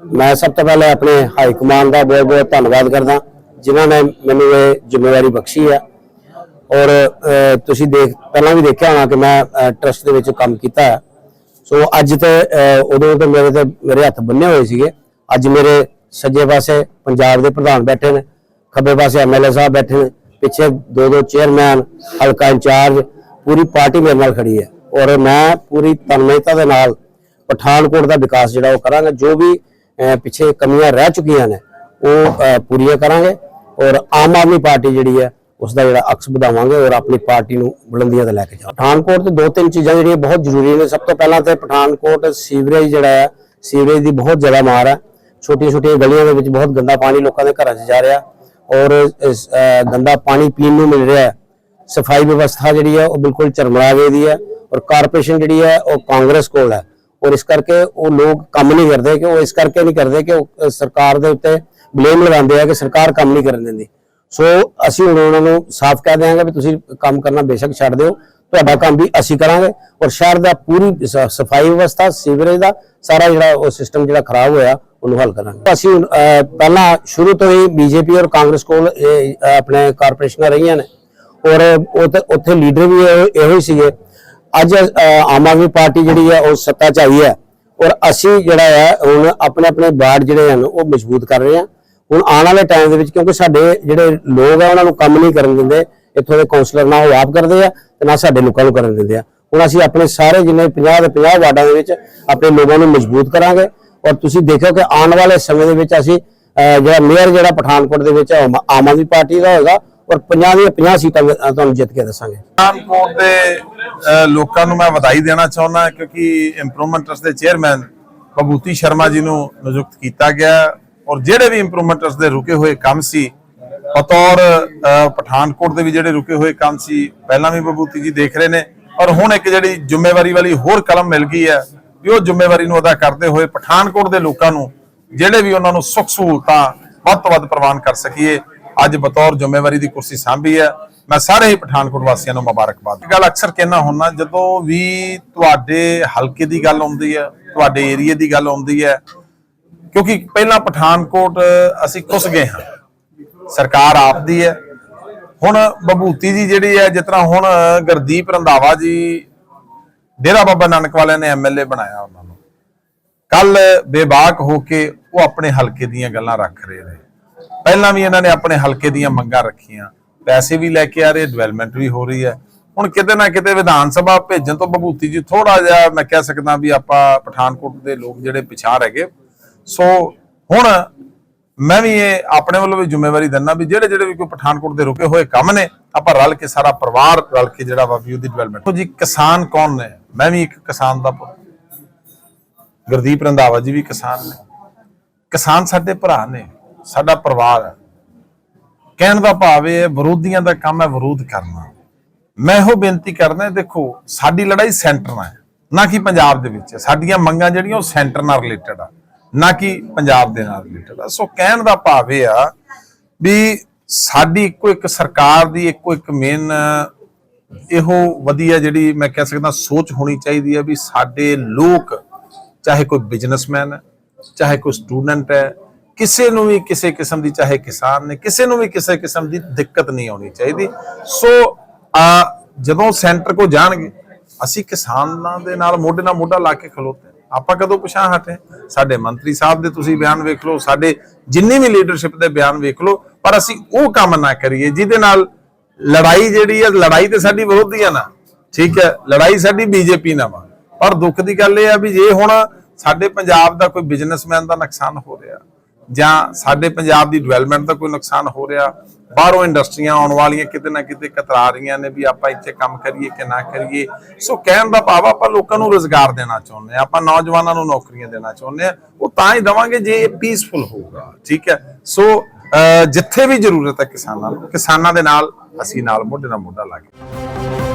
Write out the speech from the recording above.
ਮੈਂ ਸਭ ਤੋਂ ਪਹਿਲਾਂ ਆਪਣੇ ਹਾਈ ਕਮਾਂਡ ਦਾ ਬਹੁਤ ਬਹੁਤ ਧੰਨਵਾਦ ਕਰਦਾ। ਜਿਨ੍ਹਾਂ ਨੇ ਮੈਨੂੰ ਇਹ ਜ਼ਿੰਮੇਵਾਰੀ ਬਖਸ਼ੀ ਹੈ ਔਰ ਤੁਸੀਂ ਦੇਖ, ਪਹਿਲਾਂ ਵੀ ਦੇਖਿਆ ਹੋਣਾ ਕਿ ਮੈਂ ਟਰਸਟ ਦੇ ਵਿੱਚ ਕੰਮ ਕੀਤਾ ਹੈ ਸੋ ਅੱਜ ਤੇ ਉਦੋਂ ਤੇ ਮੇਰੇ ਤੇ ਮੇਰੇ ਹੱਥ ਬੰਨੇ ਹੋਏ ਸੀਗੇ। ਅੱਜ ਮੇਰੇ ਸੱਜੇ ਪਾਸੇ ਪੰਜਾਬ ਦੇ ਪ੍ਰਧਾਨ ਬੈਠੇ ਨੇ। ਖੱਬੇ ਪਾਸੇ ਐਮਐਲਏ ਸਾਹਿਬ ਬੈਠੇ ਨੇ। ਪਿੱਛੇ ਦੋ ਦੋ ਚੇਅਰਮੈਨ ਹਲਕਾ ਇੰਚਾਰਜ, ਪੂਰੀ ਪਾਰਟੀ ਮੇਰੇ ਨਾਲ ਖੜੀ ਹੈ। ਔਰ ਮੈਂ ਪੂਰੀ ਤਨਮੇਤਾ ਦੇ ਨਾਲ ਪਠਾਨਕੋਟ ਦਾ ਵਿਕਾਸ ਜਿਹੜਾ ਉਹ ਕਰਾਂਗਾ। ਜੋ ਵੀ ਪਿੱਛੇ ਕਮੀਆਂ ਰਹਿ ਚੁੱਕੀਆਂ ਨੇ, ਉਹ ਪੂਰੀਆਂ ਕਰਾਂਗੇ ਔਰ ਆਮ ਆਦਮੀ ਪਾਰਟੀ ਜਿਹੜੀ ਹੈ ਉਸ ਦਾ ਜਿਹੜਾ ਅਕਸ ਵਧਾਵਾਂਗੇ ਔਰ ਆਪਣੀ ਪਾਰਟੀ ਨੂੰ ਬੁਲੰਦੀਆਂ ਤੇ ਲੈ ਕੇ ਜਾਵਾਂਗੇ। ਪਠਾਨਕੋਟ ਤੇ ਦੋ ਤਿੰਨ ਚੀਜ਼ਾਂ ਜਿਹੜੀਆਂ ਬਹੁਤ ਜ਼ਰੂਰੀ ਨੇ, ਸਭ ਤੋਂ ਪਹਿਲਾਂ ਤੇ ਪਠਾਨਕੋਟ ਸੀਵਰੇਜ ਜਿਹੜਾ ਹੈ ਸੀਵਰੇਜ ਦੀ ਬਹੁਤ ਜ਼ਿਆਦਾ ਮਾਰ ਹੈ ਛੋਟੀਆਂ ਛੋਟੀਆਂ ਗਲੀਆਂ ਦੇ ਵਿੱਚ ਬਹੁਤ ਗੰਦਾ ਪਾਣੀ ਲੋਕਾਂ ਦੇ ਘਰਾਂ 'ਚ ਜਾ ਰਿਹਾ ਔਰ ਗੰਦਾ ਪਾਣੀ ਪੀਣ ਨੂੰ ਮਿਲ ਰਿਹਾ ਸਫ਼ਾਈ ਵਿਵਸਥਾ ਜਿਹੜੀ ਹੈ ਉਹ ਬਿਲਕੁਲ ਚਰਮਰਾ ਗਈ ਦੀ ਹੈ ਔਰ ਕਾਰਪੋਰੇਸ਼ਨ ਜਿਹੜੀ ਹੈ ਉਹ ਕਾਂਗਰਸ ਕੋਲ ਹੈ ਔਰ ਇਸ ਕਰਕੇ ਉਹ ਲੋਕ ਕੰਮ ਨਹੀਂ ਕਰਦੇ ਕਿ ਉਹ ਇਸ ਕਰਕੇ ਨਹੀਂ ਕਰਦੇ ਕਿ ਉਹ ਸਰਕਾਰ ਦੇ ਉੱਤੇ ਬਲੇਮ ਲਗਾਉਂਦੇ ਆ ਕਿ ਸਰਕਾਰ ਕੰਮ ਨਹੀਂ ਕਰਨ ਦਿੰਦੀ। ਸੋ ਅਸੀਂ ਹੁਣ ਉਹਨਾਂ ਨੂੰ ਸਾਫ਼ ਕਹਿ ਦਿਆਂਗੇ ਵੀ ਤੁਸੀਂ ਕੰਮ ਕਰਨਾ ਬੇਸ਼ੱਕ ਛੱਡ ਦਿਓ। ਤੁਹਾਡਾ ਕੰਮ ਵੀ ਅਸੀਂ ਕਰਾਂਗੇ ਔਰ ਸ਼ਹਿਰ ਦਾ ਪੂਰੀ ਸ- ਸਫ਼ਾਈ ਵਿਵਸਥਾ ਸੀਵਰੇਜ ਦਾ ਸਾਰਾ ਜਿਹੜਾ ਉਹ ਸਿਸਟਮ ਜਿਹੜਾ ਖਰਾਬ ਹੋਇਆ ਉਹਨੂੰ ਹੱਲ ਕਰਾਂਗੇ। ਅਸੀਂ ਹੁਣ, ਪਹਿਲਾਂ ਸ਼ੁਰੂ ਤੋਂ ਹੀ ਬੀਜੇਪੀ ਔਰ ਕਾਂਗਰਸ ਕੋਲ ਆਪਣੇ ਕਾਰਪੋਰੇਸ਼ਨਾਂ ਰਹੀਆਂ ਨੇ। ਔਰ ਉੱਥੇ ਉੱਥੇ ਲੀਡਰ ਵੀ ਇਹੋ ਇਹੋ ਹੀ ਸੀਗੇ। ਅੱਜ ਆਮ ਆਦਮੀ ਪਾਰਟੀ ਜਿਹੜੀ ਹੈ, ਉਹ ਸੱਤਾ 'ਚ ਆਈ ਹੈ ਔਰ ਅਸੀਂ ਜਿਹੜਾ ਹੈ, ਹੁਣ ਆਪਣੇ ਆਪਣੇ ਵਾਰਡ ਜਿਹੜੇ ਹਨ, ਉਹ ਮਜ਼ਬੂਤ ਕਰ ਰਹੇ ਹਾਂ। ਹੁਣ ਆਉਣ ਵਾਲੇ ਟਾਈਮ ਦੇ ਵਿੱਚ ਕਿਉਂਕਿ ਸਾਡੇ ਜਿਹੜੇ ਲੋਕ ਆ, ਉਹਨਾਂ ਨੂੰ ਕੰਮ ਨਹੀਂ ਕਰਨ ਦਿੰਦੇ, ਇੱਥੋਂ ਦੇ ਕਾਉਂਸਲਰ ਨਾ ਉਹ ਆਪ ਕਰਦੇ ਆ ਤੇ ਨਾ ਸਾਡੇ ਲੋਕਾਂ ਨੂੰ ਕਰਨ ਦਿੰਦੇ ਆ। ਹੁਣ ਅਸੀਂ ਆਪਣੇ ਸਾਰੇ ਜਿੰਨੇ 50 ਦੇ 50 ਵਾਰਡਾਂ ਦੇ ਵਿੱਚ ਆਪਣੇ ਲੋਕਾਂ ਨੂੰ ਮਜ਼ਬੂਤ ਕਰਾਂਗੇ ਔਰ ਤੁਸੀਂ ਦੇਖੋ ਕਿ ਆਉਣ ਵਾਲੇ ਸਮੇਂ ਦੇ ਵਿੱਚ ਅਸੀਂ ਜਿਹੜਾ ਮੇਅਰ ਜਿਹੜਾ ਪਠਾਨਕੋਟ ਦੇ ਵਿੱਚ ਆਮ ਆਮ ਆਦਮੀ ਪਾਰਟੀ ਦਾ ਹੋਏਗਾ ਔਰ 50 ਦੀਆਂ 50 ਸੀਟਾਂ ਤੁਹਾਨੂੰ ਜਿੱਤ ਕੇ ਦੱਸਾਂਗੇ। ਪਠਾਨਕੋਟ ਦੇ ਲੋਕਾਂ ਨੂੰ ਮੈਂ ਵਧਾਈ ਦੇਣਾ ਚਾਹੁੰਦਾ ਕਿਉਂਕਿ ਇੰਪਰੂਵਮੈਂਟ ਟਰਸਟ ਦੇ ਚੇਅਰਮੈਨ ਬਬੂਤੀ ਸ਼ਰਮਾ ਜੀ ਨੂੰ ਨਿਯੁਕਤ ਕੀਤਾ ਗਿਆ ਔਰ ਜਿਹੜੇ ਵੀ ਇੰਪਰੂਵਮੈਂਟ ਟਰਸਟ ਦੇ ਰੁਕੇ ਹੋਏ ਕੰਮ ਸੀ, ਬਤੌਰ ਪਠਾਨਕੋਟ ਦੇ ਵੀ ਜਿਹੜੇ ਰੁਕੇ ਹੋਏ ਕੰਮ ਸੀ, ਪਹਿਲਾਂ ਵੀ ਬਬੂਤੀ ਜੀ ਦੇਖ ਰਹੇ ਨੇ ਔਰ ਹੁਣ ਇੱਕ ਜਿਹੜੀ ਜ਼ਿੰਮੇਵਾਰੀ ਵਾਲੀ ਹੋਰ ਕਲਮ ਮਿਲ ਗਈ ਹੈ ਵੀ ਉਹ ਜ਼ਿੰਮੇਵਾਰੀ ਨੂੰ ਅਦਾ ਕਰਦੇ ਹੋਏ ਪਠਾਨਕੋਟ ਦੇ ਲੋਕਾਂ ਨੂੰ, ਜਿਹੜੇ ਵੀ ਉਹਨਾਂ ਨੂੰ ਸੁੱਖ ਸਹੂਲਤਾਂ ਵੱਧ ਤੋਂ ਵੱਧ ਪ੍ਰਵਾਨ ਕਰ ਸਕੀਏ ਅੱਜ ਬਤੌਰ ਜ਼ਿੰਮੇਵਾਰੀ ਦੀ ਕੁਰਸੀ ਸਾਂਭੀ ਹੈ। ਮੈਂ ਸਾਰੇ ਹੀ ਪਠਾਨਕੋਟ ਵਾਸੀਆਂ ਨੂੰ ਮੁਬਾਰਕਬਾਦ ਗੱਲ ਅਕਸਰ ਕਹਿਣਾ ਹੁੰਦਾ ਜਦੋਂ ਵੀ ਤੁਹਾਡੇ ਹਲਕੇ ਦੀ ਗੱਲ ਆਉਂਦੀ ਹੈ, ਤੁਹਾਡੇ ਏਰੀਆ ਦੀ ਗੱਲ ਆਉਂਦੀ ਹੈ, ਕਿਉਂਕਿ ਪਹਿਲਾਂ ਪਠਾਨਕੋਟ, ਅਸੀਂ ਘੁਸ ਗਏ ਹਾਂ। ਸਰਕਾਰ ਆਪ ਦੀ ਹੈ। ਹੁਣ ਬਬੂਤੀ ਜੀ ਜਿਹੜੀ ਹੈ, ਜਿਸ ਤਰ੍ਹਾਂ ਹੁਣ ਗੁਰਦੀਪ ਰੰਧਾਵਾ ਜੀ, ਡੇਰਾ ਬਾਬਾ ਨਾਨਕ ਵਾਲਿਆਂ ਨੇ ਐਮਐਲਏ ਬਣਾਇਆ ਉਹਨਾਂ ਨੂੰ। ਕੱਲ ਬੇਬਾਕ ਹੋ ਕੇ ਉਹ ਆਪਣੇ ਹਲਕੇ ਦੀਆਂ ਗੱਲਾਂ ਰੱਖ ਰਹੇ ਨੇ। ਪਹਿਲਾਂ ਵੀ ਇਹਨਾਂ ਨੇ ਆਪਣੇ ਹਲਕੇ ਦੀਆਂ ਮੰਗਾਂ ਰੱਖੀਆਂ। ਪੈਸੇ ਵੀ ਲੈ ਕੇ ਆ ਰਹੇ ਡਿਵੈਲਪਮੈਂਟ ਵੀ ਹੋ ਰਹੀ ਹੈ। ਹੁਣ ਕਿਤੇ ਨਾ ਕਿਤੇ ਵਿਧਾਨ ਸਭਾ ਭੇਜਣ ਤੋਂ ਬਭੂਤੀ ਜੀ ਥੋੜਾ ਜਿਹਾ ਮੈਂ ਕਹਿ ਸਕਦਾ ਵੀ ਆਪਾਂ ਪਠਾਨਕੋਟ ਦੇ ਲੋਕ ਜਿਹੜੇ ਪਿਛਾੜ ਹੈਗੇ ਸੋ ਹੁਣ ਮੈਂ ਵੀ ਇਹ ਆਪਣੇ ਵੱਲੋਂ ਵੀ ਜ਼ਿੰਮੇਵਾਰੀ ਦਿੰਦਾ ਵੀ ਜਿਹੜੇ ਜਿਹੜੇ ਵੀ ਕੋਈ ਪਠਾਨਕੋਟ ਦੇ ਰੁਕੇ ਹੋਏ ਕੰਮ ਨੇ, ਆਪਾਂ ਰਲ ਕੇ ਸਾਰਾ ਪਰਿਵਾਰ ਰਲ ਕੇ ਜਿਹੜਾ ਵਾ ਵੀ ਉਹਦੀ ਡਿਵੈਲਪਮੈਂਟ ਜੀ, ਕਿਸਾਨ ਕੌਣ ਨੇ? ਮੈਂ ਵੀ ਇੱਕ ਕਿਸਾਨ ਦਾ ਪੁੱਤ। ਗੁਰਦੀਪ ਰੰਧਾਵਾ ਜੀ ਵੀ ਕਿਸਾਨ ਨੇ। ਕਿਸਾਨ ਸਾਡੇ ਭਰਾ ਨੇ। ਸਾਡਾ ਪਰਿਵਾਰ ਹੈ। ਕਹਿਣ ਦਾ ਭਾਵ ਇਹ ਹੈ, ਵਿਰੋਧੀਆਂ ਦਾ ਕੰਮ ਹੈ ਵਿਰੋਧ ਕਰਨਾ। ਮੈਂ ਇਹੋ ਬੇਨਤੀ ਕਰਦਾ ਦੇਖੋ, ਸਾਡੀ ਲੜਾਈ ਸੈਂਟਰ ਨਾਲ ਹੈ, ਨਾ ਕਿ ਪੰਜਾਬ ਦੇ ਵਿੱਚ ਸਾਡੀਆਂ ਮੰਗਾਂ ਜਿਹੜੀਆਂ ਉਹ ਸੈਂਟਰ ਨਾਲ ਰਿਲੇਟਡ ਆ, ਨਾ ਕਿ ਪੰਜਾਬ ਦੇ ਨਾਲ ਰਿਲੇਟਡ ਆ। ਸੋ ਕਹਿਣ ਦਾ ਭਾਵ ਇਹ ਆ ਵੀ ਸਾਡੀ ਇੱਕੋ ਇੱਕ ਸਰਕਾਰ ਦੀ ਇੱਕੋ ਇੱਕ ਮੇਨ ਇਹੋ ਵਧੀਆ ਜਿਹੜੀ ਮੈਂ ਕਹਿ ਸਕਦਾ ਸੋਚ ਹੋਣੀ ਚਾਹੀਦੀ ਹੈ ਵੀ ਸਾਡੇ ਲੋਕ, ਚਾਹੇ ਕੋਈ ਬਿਜ਼ਨਸਮੈਨ ਹੈ, ਚਾਹੇ ਕੋਈ ਸਟੂਡੈਂਟ ਹੈ ਕਿਸੇ ਨੂੰ ਵੀ ਕਿਸੇ ਕਿਸਮ ਦੀ, ਚਾਹੇ ਕਿਸਾਨ ਨੇ, ਕਿਸੇ ਨੂੰ ਵੀ ਕਿਸੇ ਕਿਸਮ ਦੀ ਦਿੱਕਤ ਨਹੀਂ ਆਉਣੀ ਚਾਹੀਦੀ। ਸੋ, ਆ, ਜਦੋਂ ਸੈਂਟਰ ਕੋ ਜਾਣਗੇ, ਅਸੀਂ ਕਿਸਾਨਾਂ ਦੇ ਨਾਲ ਮੋਢੇ ਨਾਲ ਮੋਢਾ ਲਾ ਕੇ ਖਲੋਤੇ ਆਪਾਂ ਕਦੋਂ ਪਿਛਾਂ ਹਟੇ? ਸਾਡੇ ਮੰਤਰੀ ਸਾਹਿਬ ਦੇ ਤੁਸੀਂ ਬਿਆਨ ਵੇਖ ਲਓ, ਸਾਡੇ ਜਿੰਨੀ ਵੀ ਲੀਡਰਸ਼ਿਪ ਦੇ ਬਿਆਨ ਵੇਖ ਲਓ, ਪਰ ਅਸੀਂ ਉਹ ਕੰਮ ਨਾ ਕਰੀਏ ਜਿਹਦੇ ਨਾਲ ਲੜਾਈ ਜਿਹੜੀ ਹੈ, ਲੜਾਈ ਤੇ ਸਾਡੀ ਵਿਰੋਧੀ ਆ ਨਾ, ਠੀਕ ਹੈ, ਲੜਾਈ ਸਾਡੀ ਬੀਜੇਪੀ ਨਾਲ ਵਾ ਪਰ ਦੁੱਖ ਦੀ ਗੱਲ ਇਹ ਆ ਵੀ ਜੇ ਹੁਣ ਸਾਡੇ ਪੰਜਾਬ ਦਾ ਕੋਈ ਬਿਜ਼ਨਸਮੈਨ ਦਾ ਨੁਕਸਾਨ ਹੋ ਰਿਹਾ ਜਾਂ ਸਾਡੇ ਪੰਜਾਬ ਦੀ ਡਿਵੈਲਪਮੈਂਟ ਦਾ ਕੋਈ ਨੁਕਸਾਨ ਹੋ ਰਿਹਾ, ਬਾਹਰੋਂ ਇੰਡਸਟਰੀਆਂ ਆਉਣ ਵਾਲੀਆਂ ਕਿਤੇ ਨਾ ਕਿਤੇ ਕਤਰਾ ਰਹੀਆਂ ਨੇ ਵੀ ਆਪਾਂ ਇੱਥੇ ਕੰਮ ਕਰੀਏ ਕਿ ਨਾ ਕਰੀਏ। ਸੋ ਕਹਿਣ ਦਾ ਭਾਵ ਆਪਾਂ ਲੋਕਾਂ ਨੂੰ ਰੋਜ਼ਗਾਰ ਦੇਣਾ ਚਾਹੁੰਦੇ ਆ ਆਪਾਂ ਨੌਜਵਾਨਾਂ ਨੂੰ ਨੌਕਰੀਆਂ ਦੇਣਾ ਚਾਹੁੰਦੇ ਆ ਉਹ ਤਾਂ ਹੀ ਦਵਾਂਗੇ ਜੇ ਇਹ ਪੀਸਫੁਲ ਹੋਊਗਾ, ਠੀਕ ਹੈ? ਸੋ ਜਿੱਥੇ ਵੀ ਜ਼ਰੂਰਤ ਹੈ ਕਿਸਾਨਾਂ ਨੂੰ, ਕਿਸਾਨਾਂ ਦੇ ਨਾਲ, ਅਸੀਂ ਨਾਲ ਮੋਢੇ ਨਾਲ ਮੋਢਾ ਲਾ ਕੇ।